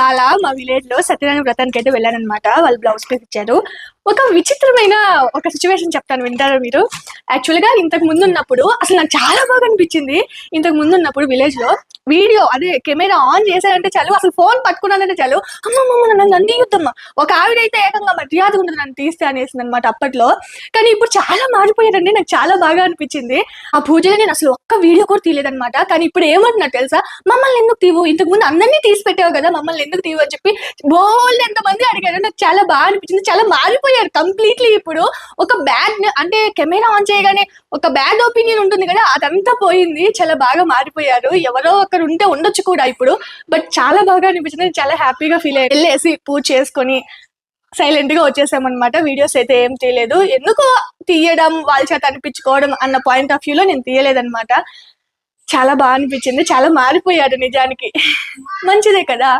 ఇవాళ మా విలేజ్లో సత్యనారాయణ వ్రతానికి అయితే వెళ్ళానమాట వాళ్ళు బ్లౌజ్ పీస్ ఇచ్చారు. ఒక విచిత్రమైన ఒక సిచ్యువేషన్ చెప్తాను వింటారా మీరు? యాక్చువల్గా ఇంతకు ముందు ఉన్నప్పుడు అసలు నాకు చాలా బాగా అనిపించింది. ఇంతకు ముందు ఉన్నప్పుడు విలేజ్లో వీడియో అదే కెమెరా ఆన్ చేశారంటే చాలు అసలు ఫోన్ పట్టుకున్నానంటే చాలు అమ్మమ్మ నన్ను నన్ను ఒక ఆవిడైతే ఏకంగా మర్యాద ఉండదు నన్ను తీస్తే అనేసింది అనమాట అప్పట్లో. కానీ ఇప్పుడు చాలా మారిపోయారండి నాకు చాలా బాగా అనిపించింది. ఆ పూజలో నేను అసలు ఒక్క వీడియో కూడా తీయలేదనమాట. కానీ ఇప్పుడు ఏమంటున్నా తెలుసా? మమ్మల్ని ఎందుకు తీవు? ఇంతకు ముందు అందరినీ తీసి పెట్టావు కదా మమ్మల్ని ఎందుకు తీవు అని చెప్పి బోల్డ్ ఎంతమంది అడిగారు. నాకు చాలా బాగా అనిపించింది. చాలా మారిపోయారు కంప్లీట్లీ ఇప్పుడు. ఒక బ్యాడ్ అంటే కెమెరా ఆన్ చేయగానే ఒక బ్యాడ్ ఒపీనియన్ ఉంటుంది కదా అదంతా పోయింది. చాలా బాగా మారిపోయారు. ఎవరో ఒకరు ఉంటే ఉండొచ్చు కూడా ఇప్పుడు బట్ చాలా బాగా అనిపించింది. చాలా హ్యాపీగా ఫీల్ అయ్యి వెళ్ళేసి పూజ చేసుకొని సైలెంట్గా వచ్చేసామన్నమాట. వీడియోస్ అయితే ఏం తీయలేదు. ఎందుకు తీయడం వాళ్ళ చేత అనిపించుకోవడం అన్న పాయింట్ ఆఫ్ వ్యూలో నేను తీయలేదన్నమాట. చాలా బాగా అనిపించింది. చాలా మారిపోయాడు నిజానికి. మంచిదే కదా.